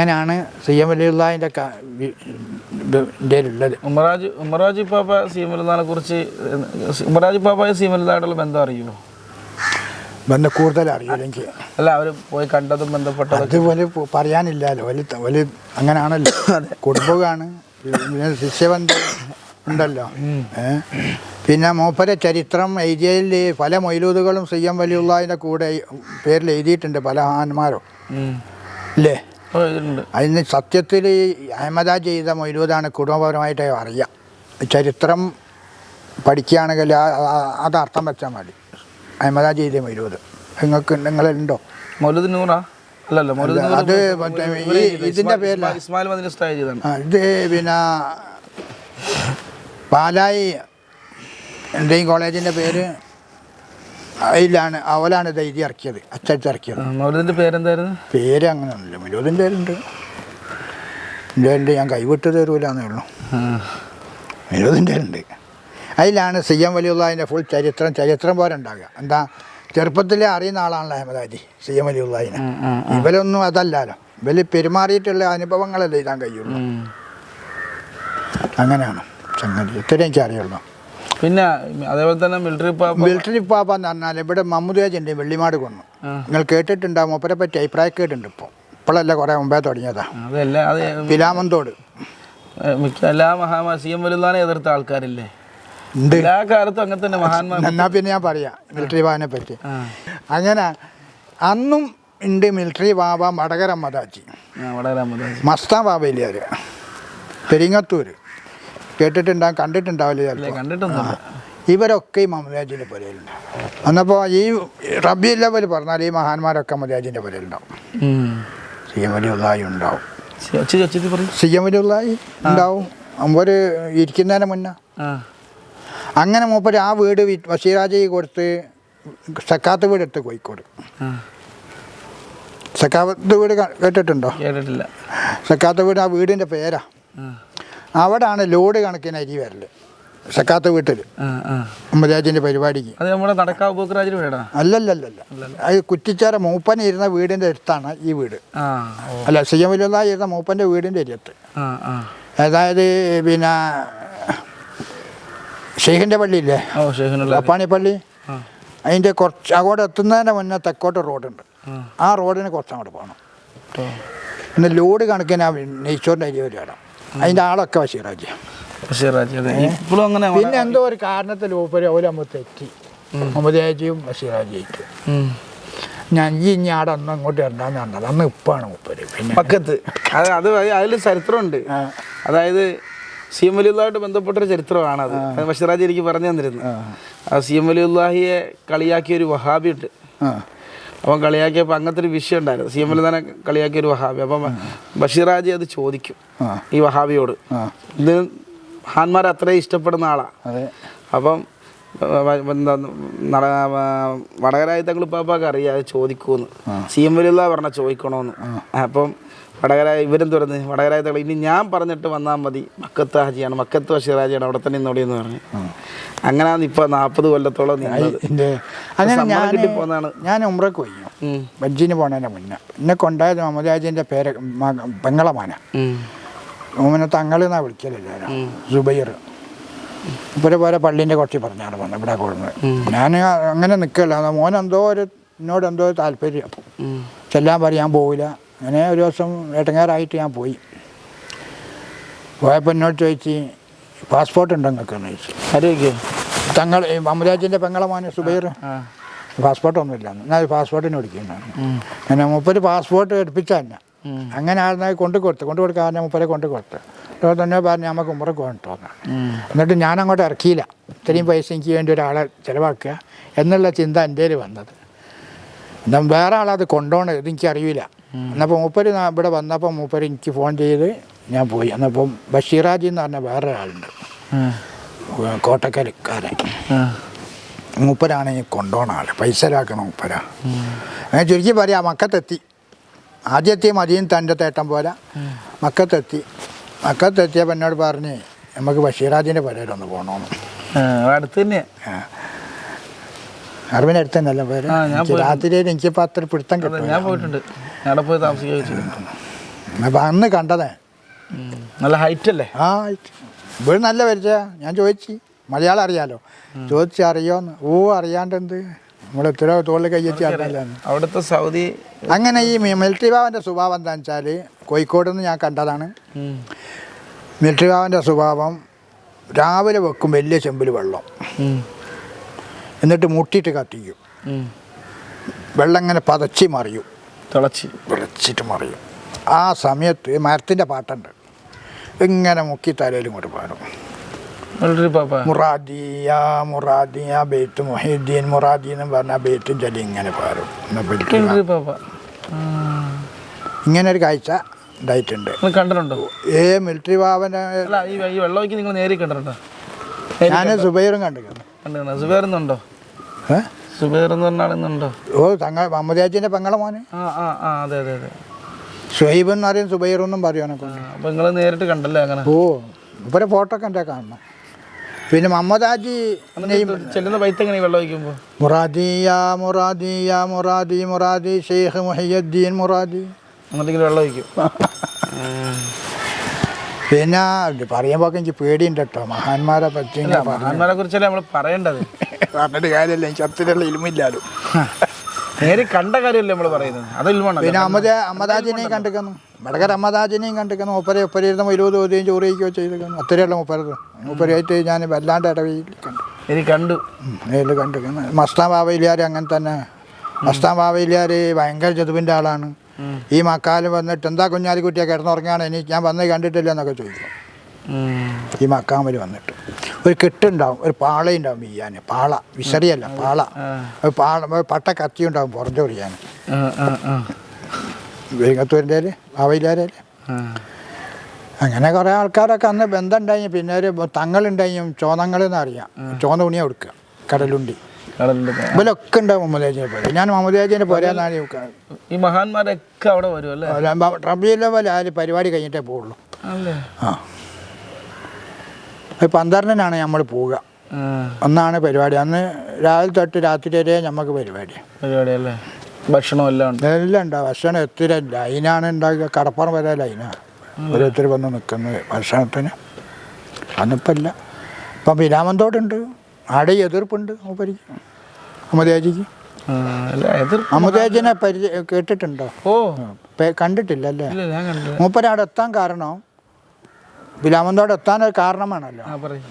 അങ്ങനെയാണ് C M വലിയുള്ളതിന്റെ ഉള്ളത് ഉമ്മറാജ് ഉമ്മറാജ് പാപ്പ സി എം വലിയെ കുറിച്ച് ഉമ്മറാജ് പാപ്പയെ വലുതായിട്ടുള്ള ബന്ധം അറിയുമോ? ബന്ധം കൂടുതൽ അറിയില്ല എനിക്ക്. അല്ല അവർ പോയി കണ്ടതും ബന്ധപ്പെട്ട അതുപോലെ പറയാനില്ലല്ലോ. വലിയ വലിയ അങ്ങനെയാണല്ലോ കുടുംബമാണ് ശിഷ്യബന്ധം ഉണ്ടല്ലോ. പിന്നെ മൂപ്പരെ ചരിത്രം എഴുതിയതിൽ പല മൊയിലൂതുകളും സി എം വലിയുള്ളതിന്റെ കൂടെ പേരിൽ എഴുതിയിട്ടുണ്ട് പല മഹാന്മാരും. അല്ലേ ഇല്ലേ? അതിന് സത്യത്തിൽ അഹമ്മദ ചെയ്ത മൊയ്ലൂദാണ് കുടുംബപരമായിട്ട് അറിയാം. ചരിത്രം പഠിക്കുകയാണെങ്കിൽ അത് അർത്ഥം വെച്ചാൽ മതി. അഹമ്മദ ചെയ്ത മൊയ്ലൂദ് നിങ്ങൾക്ക് നിങ്ങളുണ്ടോ? മൗലൂദ് നൂറാ? അല്ലല്ല അത് ഈ ഇതിന്റെ ഇസ്മായിൽ ഇത് പിന്നെ പാലായി എന്തെങ്കിലും കോളേജിന്റെ പേര് അതിലാണ് അവലാണ് ഇത് എഴുതി ഇറക്കിയത് അച്ചടിച്ച് ഇറക്കിയത്. മൗലൂദിന്റെ പേരെന്തായിരുന്നു? പേര് അങ്ങനെ ഒന്നുമില്ല മൗലൂദിന്റെ പേരുണ്ട് എന്റെ ഞാൻ കൈവിട്ട് തരൂലെന്നേ ഉള്ളൂ. മൗലൂദിന്റെ പേരുണ്ട്. അതിലാണ് സി എം വലിയുള്ളതിന്റെ ഫുൾ ചരിത്രം ചരിത്രം പോലെ ഉണ്ടാകുക എന്താ ചെറുപ്പത്തിലെ അറിയുന്ന ആളാണല്ലോ അഹമ്മദാജി സി എം വലിയുള്ളതിനെ ഇവരൊന്നും അതല്ലല്ലോ. ഇവർ പെരുമാറിയിട്ടുള്ള അനുഭവങ്ങളല്ലേ എഴുതാൻ കഴിയുള്ളൂ. അങ്ങനെയാണ് സംഗതി. ഇത്രയും എനിക്ക് അറിയുള്ളൂ. പിന്നെ അതേപോലെ തന്നെ മിലിറ്ററി പാപ്പ മിലിറ്ററി പാപ്പ എന്ന് പറഞ്ഞാൽ ഇവിടെ മമ്മൂദ് ഉണ്ട് വെള്ളിമാട് കൊന്നു. നിങ്ങൾ കേട്ടിട്ടുണ്ടാകും മൂപ്പരെ പറ്റി അഭിപ്രായക്കേടുണ്ട് ഇപ്പോൾ ഇപ്പോഴല്ല കുറേ മുമ്പേ തുടങ്ങിയതാ. അതല്ല അത് പിലാമന്തോട്. മിക്ക എല്ലാ മഹാമാ സി എം വലുതാനെ എതിർത്ത ആൾക്കാരില്ലേ? എല്ലാ കാലത്തും അങ്ങനെ തന്നെ മഹാന്മാർ എന്നാ പിന്നെ ഞാൻ പറയാം മിലിറ്ററി ബാബിനെ പറ്റി. അങ്ങനെ അന്നും ഉണ്ട് മിലിറ്ററി ബാബ വടകര മദാജി ആ, വളരെ രാമദാസ് മസ്താൻ ബാബയില്ലേ പെരിങ്ങത്തൂർ കേട്ടിട്ടുണ്ടാവും കണ്ടിട്ടുണ്ടാവില്ല ചിലപ്പോൾ. കണ്ടിട്ടൊന്നുമില്ല. ഇവരൊക്കെ ഈ മമതാജിന്റെ പുരയിലുണ്ട്. എന്നപ്പോൾ ഈ റബി ലെവൽ പറഞ്ഞാൽ ഈ മഹാന്മാരൊക്കെ മമതാജിന്റെ പുരയിലുണ്ടാവും. സി എം ഉള്ളായി ഉണ്ടാവും. സി എം ഉള്ളായി ഉണ്ടാവും. ഒരു ഇരിക്കുന്നതിന് മുന്നേ. അങ്ങനെ മൂപ്പര് ആ വീട് വി- ബഷീറാജി കൊടുത്ത് സക്കാത്ത് വീട് എടുത്ത് കോഴിക്കോട് സക്കാത്ത വീട് കേട്ടിട്ടുണ്ടോ? കേട്ടിട്ടില്ല. സക്കാത്ത് വീട് ആ വീടിന്റെ പേരാ. അവിടാണ് ലോഡ് കണക്കിന് അരി വരൽ സക്കാത്ത വീട്ടിൽ. മമതാജിന്റെ പരിപാടിക്ക്. അത് നമ്മുടെ നടക്കാവ് വീടാ? അല്ലല്ലല്ല അത് കുറ്റിച്ചാറ മൂപ്പൻ ഇരുന്ന വീടിന്റെ അടുത്താണ് ഈ വീട്. അല്ല സി എം വലിയുള്ള ഇരുന്ന മൂപ്പന്റെ വീടിന്റെ അരിയത്ത് അതായത് പിന്നെ ഷെയ്ഖിന്റെ പള്ളിയില്ലേ? ഓ ഷെയ്ഖിനുള്ള. അപ്പാണി പള്ളി? ആ. അതിന്റെ കുറച്ച് അങ്ങോട്ട് എത്തുന്നതിന് മുന്നേ തെക്കോട്ട് റോഡുണ്ട്. ആ. റോഡിന് കുറച്ച് അങ്ങോട്ട് പോകണം പിന്നെ ലോഡ് കണക്കിന് നെയ്ച്ചോറിന്റെ നെയ്ച്ചോറിന്റെ അരി വരെ അതിന്റെ ആളൊക്കെ ബഷീറാജി ഇപ്പോഴും അങ്ങനെ പിന്നെ എന്തോ ഒരു കാരണത്തിൽ ഉപരി അവരമ്മ തെറ്റി. മുഹമ്മദ് ഹാജിയും ബഷീറാജിയായിട്ട് ഉം. ഞാൻ ഈ ഇനി ആടെ അന്ന് അങ്ങോട്ട് ഇറങ്ങാന്ന് പറഞ്ഞത്. അന്ന് ഇപ്പാണ് മുപ്പര് പിന്നെ പക്കത്ത് അത് അത് അതിൽ ചരിത്രമുണ്ട്. അതായത് സി എം വലിയുള്ളായിട്ട് ബന്ധപ്പെട്ടൊരു ചരിത്രമാണ് അത്. ബഷീറാജി എനിക്ക് പറഞ്ഞു തന്നിരുന്നു. ആ. സി എം വലിയുള്ളാഹിയെ കളിയാക്കിയ ഒരു വഹാബി ഉണ്ട് ആ, അപ്പം കളിയാക്കിയപ്പോൾ അങ്ങനത്തെ ഒരു വിഷയം ഉണ്ടായിരുന്നു. സി എം വലിദാനെ കളിയാക്കിയ ഒരു വഹാബി. അപ്പം ബഷീറാജി അത് ചോദിക്കും ഈ വഹാബിയോട്. ഇത് ഹാൻമാർ അത്രയും ഇഷ്ടപ്പെടുന്ന ആളാണ് അപ്പം എന്താ നട വടകരായി തങ്ങൾ പാപ്പാക്ക് അറിയാം അത് ചോദിക്കുമെന്ന് സി എം വലിയുള്ള പറഞ്ഞാൽ ചോദിക്കണമെന്ന് അപ്പം വടകര ഇവരും തുറന്ന് വടകരായ തള്ളി ഇനി ഞാൻ പറഞ്ഞിട്ട് വന്നാൽ മതി. മക്കത്ത് ഹാജിയാണ്. മക്കത്ത് ബഷീറാജിയാണ് അവിടെ തന്നെ ഇന്നോടി എന്ന് പറഞ്ഞു. അങ്ങനെയാണ് ഇപ്പൊ നാൽപ്പത് കൊല്ലത്തോളം അങ്ങനെ ഞാൻ പോകുന്നതാണ് ഞാൻ ഉമ്രക്ക് പോയി. ബജ്ജിന് പോണതിന്റെ മുന്നേ. എന്നെ കൊണ്ടായത് മുഹമ്മദ് ഹാജിന്റെ പേര് പെങ്ങളമാന. ഉം. മോമനെ തങ്ങളെന്നാ വിളിക്കലില്ല സുബൈർ. ഇവരെ പോലെ പള്ളീന്റെ കുറച്ച് പറഞ്ഞാണ് വന്നത്. ഇവിടെ കൊടുന്ന് ഞാൻ അങ്ങനെ നിൽക്കല്ല മോൻ എന്തോ ഒരു എന്നോട് എന്തോ ഒരു താല്പര്യം. ചെല്ലാൻ പറയാൻ പോവില്ല. അങ്ങനെ ഒരു ദിവസം ഏട്ടങ്ങാറായിട്ട് ഞാൻ പോയി. പോയപ്പോൾ എന്നോട് ചോദിച്ച് പാസ്പോർട്ട് ഉണ്ടോ നിങ്ങൾക്ക്? എന്ന് ചോദിച്ചു. ആരോഗ്യം തങ്ങൾ അമുരാജിന്റെ പെങ്ങളെ മോനെ സുബൈർ. പാസ്പോർട്ടൊന്നും ഇല്ല എന്നാൽ പാസ്പോർട്ടിന് വിളിക്കുന്നതാണ് ഉം. അങ്ങനെ മുപ്പര് പാസ്പോർട്ട് എടുപ്പിച്ച തന്നെ. അങ്ങനെ ആയിരുന്നാൽ കൊണ്ടു കൊടുത്തു കൊണ്ടു കൊടുക്കാൻ മുപ്പരെ കൊണ്ടു കൊടുത്തു. അപ്പോൾ തന്നെ പറഞ്ഞ് നമുക്ക് ഉമ്മറക്ക് കൊണ്ടു. എന്നിട്ട് ഞാൻ അങ്ങോട്ട് ഇറക്കിയില്ല. ഇത്രയും പൈസ എനിക്ക് വേണ്ടി ഒരാളെ ചിലവാക്കുക എന്നുള്ള ചിന്ത എന്റെ വന്നത്. എന്നാൽ വേറെ ആളത് കൊണ്ടുപോകണത് ഇത് എനിക്ക് അറിയില്ല എന്നപ്പോൾ മൂപ്പര് ഇവിടെ വന്നപ്പോൾ മൂപ്പര് എനിക്ക് ഫോൺ ചെയ്ത് ഞാൻ പോയി. എന്നപ്പം ബഷീറാജി എന്ന് പറഞ്ഞ വേറെ ആളുണ്ട്. കോട്ടക്കരക്കാരൻ മൂപ്പരാണെങ്കിൽ കൊണ്ടുപോകണ ആൾ പൈസ ഇലാക്കണം മൂപ്പര. അങ്ങനെ ചുരുക്കി പറയാം മക്കത്തെത്തി. ആദ്യത്തെ മതിയും തന്റെ തേട്ടം പോലെ മക്കത്തെത്തി. മക്കത്തെത്തിയപ്പോൾ എന്നോട് പറഞ്ഞ് നമുക്ക് ബഷീറാജിന്റെ പുരയിലൊന്ന് പോകണമെന്ന് അടുത്ത് തന്നെ അറിവിന്റെ അടുത്ത് തന്നെയല്ല പേര്? രാത്രിയിൽ എനിക്കിപ്പോൾ അത്ര പിടുത്തം കിട്ടും ഞാൻ പോയിട്ടുണ്ട്. അവിടെ പോയി താമസിക്കാൻ വന്ന് അപ്പം അന്ന് കണ്ടതേ. നല്ല ഹൈറ്റ് അല്ലേ ആ ഹൈറ്റ്. ഇവിടെ നല്ല പരിചയ. ഞാൻ ചോദിച്ചു. മലയാളം അറിയാലോ. ചോദിച്ചു അറിയോന്ന്. ഓ അറിയാണ്ടെന്ത്? നമ്മൾ എത്ര തോളിൽ കയ്യറ്റി അറിയില്ലാന്ന് അവിടുത്തെ സൗദി അങ്ങനെ ഈ മിലിറ്ററി ബാബന്റെ സ്വഭാവം എന്താണെന്ന് വെച്ചാൽ കോഴിക്കോട് നിന്ന് ഞാൻ കണ്ടതാണ്. മിലിറ്ററി ബാബന്റെ സ്വഭാവം രാവിലെ വെക്കും വലിയ ചെമ്പിൽ വെള്ളം. എന്നിട്ട് മുട്ടിയിട്ട് കത്തിക്കും. വെള്ളം ഇങ്ങനെ പതച്ചി മറിയും. തിളച്ച്. വിളിച്ചിട്ട് മറിയും. ആ സമയത്ത് മരത്തിന്റെ പാട്ടുണ്ട്. ഇങ്ങനെ മുക്കി തലയിൽ ഇങ്ങോട്ട് പാടും. മുറാദിയ മുറാദിയ ബേത്ത് മൊഹീദ്ദീൻ മുറാദി എന്ന് പറഞ്ഞ ബേത്തും ചെടി ഇങ്ങനെ പാടും. ഇങ്ങനെ ഒരു കാഴ്ച ഉണ്ടായിട്ടുണ്ട് കണ്ടിട്ടുണ്ടോ? ഏ മിലിറ്ററി അല്ല ഈ വെള്ളമൊക്കെ നിങ്ങൾ നേരി കണ്ടിട്ടുണ്ടോ? ഞാൻ സുബൈറും കണ്ടിരുന്നു കണ്ടു സുബൈറുന്നുണ്ടോ ഏഹ് സുബേർ എന്ന് പറഞ്ഞ ആളെന്നുണ്ടോ ഓ തങ്ങൾ മമ്മദാജിന്റെ പെങ്ങളെ മോന്. ആ ആ ആ അതെ അതെ അതെ. സുഹൈബ് എന്ന് പറയും സുബൈർ എന്നും പറയുവാനൊക്കെ അപ്പൊ നിങ്ങൾ നേരിട്ട് കണ്ടല്ലേ അങ്ങനെ? ഓ ഇവരെ ഫോട്ടോ ഒക്കെ എന്റെ കാണണം. പിന്നെ മമ്മദാജി ചെല്ലുന്ന പൈത്ത് എങ്ങനെ വെള്ളം ഒഴിക്കുമ്പോൾ മുറാദിയ മുറാദിയ മുറാദി മുറാദി ഷെയ്ഖ് മുഹയ്യദ്ദീൻ മുറാദി. അങ്ങോട്ടെങ്കിലും വെള്ളം ഒഴിക്കും. പിന്നെ പറയാൻ പറയുമ്പോൾ എനിക്ക് പേടിയുണ്ട് കേട്ടോ മഹാന്മാരെ പറ്റി മഹാന്മാരെ കുറിച്ചല്ലേ നമ്മൾ പറയേണ്ടത്? പറഞ്ഞിട്ട് കാര്യമില്ല എനിക്ക് അത്രയുള്ള ഇലുമില്ലാലും നേരി കണ്ട കാര്യമല്ലേ നമ്മൾ പറയുന്നത്? പിന്നെ അമ്മദ അമ്മദാജിനെയും കണ്ടിരിക്കുന്നു. വടകര അമ്മദാജിനെയും കണ്ടിരിക്കുന്നു. ഒപ്പരെ ഒപ്പര ഇരുന്ന് ഇരുപത് ചോദ്യം ചോറ് കഴിക്കുകയോ ചെയ്തിരിക്കുന്നു. അത്രയുള്ള മുപ്പരത് മുപ്പരായിട്ട് ഞാൻ വല്ലാണ്ട് ഇടവയിൽ കണ്ടു. നേരി കണ്ടു. നേരിൽ കണ്ടിരിക്കുന്നു. മസ്താൻ ബാബയിലാർ അങ്ങനെ തന്നെ. മസ്താൻ ബാബയിലാർ ഭയങ്കര ചതുവിന്റെ ആളാണ്. ഈ മക്കാൽ വന്നിട്ട് എന്താ കുഞ്ഞാലിക്കുട്ടിയെ കിടന്നുറങ്ങിയാണ് എനിക്ക് ഞാൻ വന്നേ കണ്ടിട്ടില്ല എന്നൊക്കെ ചോദിക്കും. ഉം. ഈ മക്കാമൽ വന്നിട്ട്. ഒരു കെട്ടുണ്ടാവും ഒരു പാളയുണ്ടാവും വീയാൻ പാള വിസറിയല്ല പാള. ഒരു പാള പട്ട കത്തി ഉണ്ടാവും പുറത്തു ആ, ആ, ആ. വേഗത്തൂരിന്റെ അവയിലാരേ അങ്ങനെ കുറേ ആൾക്കാരൊക്കെ അന്ന് ബന്ധം ഉണ്ടായി. പിന്നെ ഒരു തങ്ങളുണ്ടായും ചോന്നങ്ങൾ എന്നറിയാം ചോന്ന ഉണിയ കൊടുക്കുക കടലുണ്ടി. ഇവരൊക്കെ ഉണ്ടാവും മുഹമ്മദാജിനെ പോലെ. ഞാൻ മുഹമ്മദാജിനെ പോരാന്നാണ് ഈ മഹാന്മാരൊക്കെ അവിടെ വരും അല്ലേ? റബിയിലെ പോലെ ആ പരിപാടി കഴിഞ്ഞിട്ടേ പോവുള്ളൂ. ആ. പന്ത്രണ്ടിനാണ് നമ്മൾ പോവുക. അന്നാണ് പരിപാടി. അന്ന് രാവിലെ തൊട്ട് രാത്രി വരെ നമുക്ക് പരിപാടി. പരിപാടി അല്ലേ? ഭക്ഷണം എല്ലാം എല്ലാം ഉണ്ടാവും. ഭക്ഷണം എത്തിര ലൈനാണ് ഉണ്ടാക്കുക കടപ്പുറം വരെ ലൈനാണ് ഓരോരുത്തർ വന്ന് നിൽക്കുന്നത് ഭക്ഷണത്തിന്. അന്നിപ്പല്ല. ഇപ്പം വിരാമന്തോടുണ്ട് ആടെ എതിർപ്പുണ്ട് മൂപ്പരിക്ക് എതിർ അമ്മദേജിനെ പരിചയ കേട്ടിട്ടുണ്ടോ? ഓ. കണ്ടിട്ടില്ല അല്ലേ? ഇല്ല ഞാൻ കണ്ടു മൂപ്പര് അവിടെ എത്താൻ കാരണം ബിലാമന്തോടെ എത്താൻ ഒരു കാരണമാണല്ലോ.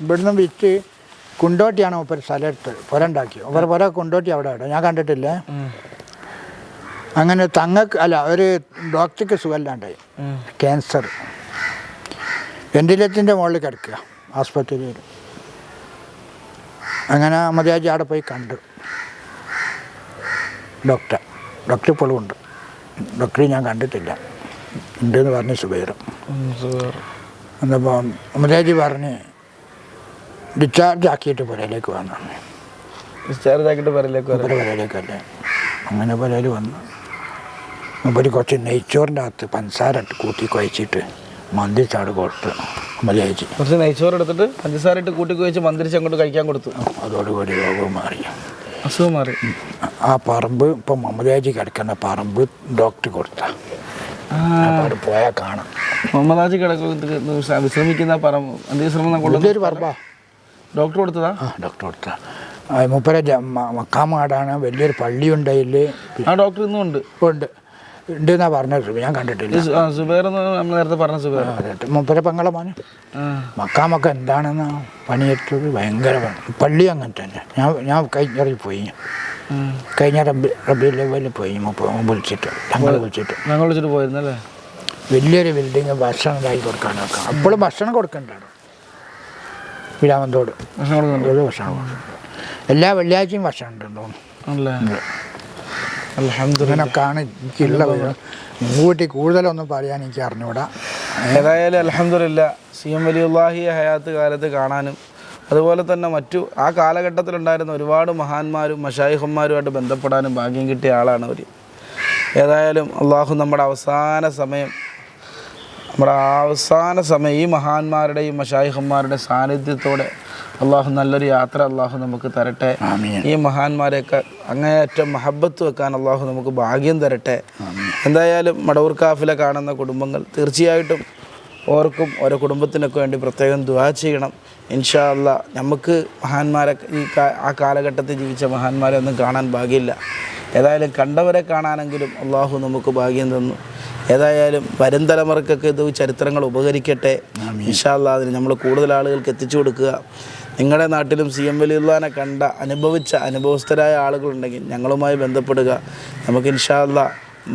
ഇവിടുന്ന് വിറ്റ് കുണ്ടോട്ടിയാണ് മൂപ്പര് സ്ഥലം എടുത്തത് പുര ഉണ്ടാക്കി മൂപ്പര് പുര കുണ്ടോട്ടി അവിടെ അവിടെ ഞാൻ കണ്ടിട്ടില്ലേ. അങ്ങനെ തങ്ങൾക്ക് അല്ല ഒരു ഡോക്ടർക്ക് സുഖമില്ലാണ്ടായി. ക്യാൻസർ. വെന്റിലേറ്ററിന്റെ മുകളിൽ കിടക്കുക ആസ്പത്രിയിൽ. അങ്ങനെ മതിയാജി അവിടെ പോയി കണ്ടു. ഡോക്ടർ ഡോക്ടർ ഇപ്പോഴും ഉണ്ട്. ഡോക്ടറെ ഞാൻ കണ്ടിട്ടില്ല. ഉണ്ടെന്ന് പറഞ്ഞ് സുബൈർ എന്നപ്പോൾ മതിയാജി പറഞ്ഞ് ഡിസ്ചാർജ് ആക്കിയിട്ട് പുരയിലേക്ക് വന്നു. ഡിസ്ചാർജ് ആക്കിയിട്ട് പുരയിലേക്ക് വന്നു. പുരയിലേക്ക് പുരയിലേക്കല്ലേ അങ്ങനെ പുരയിൽ വന്നു. മൂപ്പര് കുറച്ച് നെയ്ച്ചോറിന്റെ അകത്ത് പഞ്ചസാര കൂട്ടി കുഴച്ചിട്ട് മന്തിച്ചാട് കൊടുത്ത്. മലയാച്ചി കുറച്ച് നെയ്ച്ചോറ് എടുത്തിട്ട് പഞ്ചസാര ഇട്ട് കൂട്ടി കുഴിച്ച് മന്ത്രിച്ച് അങ്ങോട്ട് കഴിക്കാൻ കൊടുത്തു. അതോടുകൂടി രോഗവും മാറി. അസുഖം മാറി. ആ പറമ്പ് ഇപ്പം മമതാജി കിടക്കുന്ന പറമ്പ് ഡോക്ടർ കൊടുത്ത. അവിടെ പോയാൽ കാണാം. മമതാജി കിടക്കുന്ന വിശ്രമിക്കുന്ന പറമ്പ് അന്ത്യവിശ്രമം കൊണ്ടു പറമ്പാ? ഡോക്ടർ കൊടുത്തതാ? ആ ഡോക്ടർ കൊടുത്ത. മുപ്പര മക്കാമാടാണ്. വലിയൊരു പള്ളിയുണ്ട് അതിൽ ആ ഡോക്ടർ ഇന്നും ഉണ്ട്. ഉണ്ട്. ഉണ്ട് എന്നാ പറഞ്ഞത് ഞാൻ കണ്ടിട്ടില്ല. സുബൈർ നമ്മൾ നേരത്തെ പറഞ്ഞ സുബൈർ മുപ്പര പെങ്ങളെ മോനെ. മക്കാമൊക്കെ എന്താണെന്ന് പണിയെടുത്തത് ഭയങ്കര പണി. പള്ളി അങ്ങനെ തന്നെ. ഞാൻ ഞാൻ കഴിഞ്ഞറി പോയി. കഴിഞ്ഞ റബ്ബി റബ്ബി ലെവലിൽ പോയി വിളിച്ചിട്ട്. ഞങ്ങൾ വിളിച്ചിട്ട്. ഞങ്ങൾ വിളിച്ചിട്ട് പോയിരുന്നല്ലേ വലിയൊരു ബിൽഡിങ് ഭക്ഷണം ഉണ്ടാക്കി കൊടുക്കാനൊക്കെ അപ്പോഴും ഭക്ഷണം കൊടുക്കണ്ടാണ്. വിരാമന്തോട് ഭക്ഷണം. എല്ലാ വെള്ളിയാഴ്ചയും ഭക്ഷണം ഉണ്ടെന്ന് തോന്നുന്നു. അങ്ങനൊക്കെയാണ് എനിക്കുള്ള മുൻകൂട്ടി കൂടുതലൊന്നും പറയാൻ എനിക്ക് അറിഞ്ഞുകൂടാ ഏതായാലും അലഹമില്ല സി എം വലിയുല്ലാഹി ഹയാത്ത് കാലത്ത് കാണാനും അതുപോലെ തന്നെ മറ്റു ആ കാലഘട്ടത്തിലുണ്ടായിരുന്ന ഒരുപാട് മഹാന്മാരും മഷായിഹന്മാരുമായിട്ട് ബന്ധപ്പെടാനും ഭാഗ്യം കിട്ടിയ ആളാണ് അവർ ഏതായാലും അള്ളാഹു നമ്മുടെ അവസാന സമയം നമ്മുടെ അവസാന സമയം ഈ മഹാന്മാരുടെയും മഷായിഹന്മാരുടെ സാന്നിധ്യത്തോടെ അള്ളാഹു നല്ലൊരു യാത്ര അള്ളാഹു നമുക്ക് തരട്ടെ. ഈ മഹാന്മാരെയൊക്കെ അങ്ങേയറ്റം മഹബത്ത് വെക്കാൻ അള്ളാഹു നമുക്ക് ഭാഗ്യം തരട്ടെ. എന്തായാലും മടവൂർ കാഫിലെ കാണുന്ന കുടുംബങ്ങൾ തീർച്ചയായിട്ടും ഓർക്കും ഓരോ കുടുംബത്തിനൊക്കെ വേണ്ടി പ്രത്യേകം ദുവാ ചെയ്യണം. ഇൻഷാ അല്ല നമുക്ക് മഹാന്മാരെ ഈ ആ കാലഘട്ടത്തിൽ ജീവിച്ച മഹാന്മാരെ ഒന്നും കാണാൻ ഭാഗ്യമില്ല. ഏതായാലും കണ്ടവരെ കാണാനെങ്കിലും അള്ളാഹു നമുക്ക് ഭാഗ്യം തന്നു. ഏതായാലും വരും തലമുറക്കൊക്കെ ഇത് ചരിത്രങ്ങൾ ഉപകരിക്കട്ടെ. ഇൻഷാല്ല അതിന് നമ്മൾ കൂടുതൽ ആളുകൾക്ക് എത്തിച്ചു കൊടുക്കുക. നിങ്ങളുടെ നാട്ടിലും സി എം വലിയുള്ളാനെ കണ്ട അനുഭവിച്ച അനുഭവസ്ഥരായ ആളുകളുണ്ടെങ്കിൽ ഞങ്ങളുമായി ബന്ധപ്പെടുക. നമുക്ക് ഇൻഷാല്ല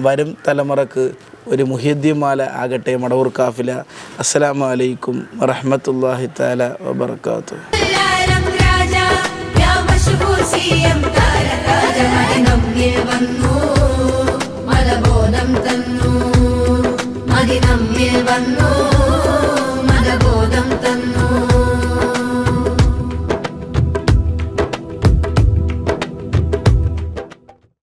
വരും തലമുറയ്ക്ക് ഒരു മുഹ്യദ്യമാല ആകട്ടെ മടവൂർ കാഫില. അസ്സലാമു അലൈക്കും വറഹമത്തല്ലാഹി താല വബർക്കാത്തു വന്നു. cuando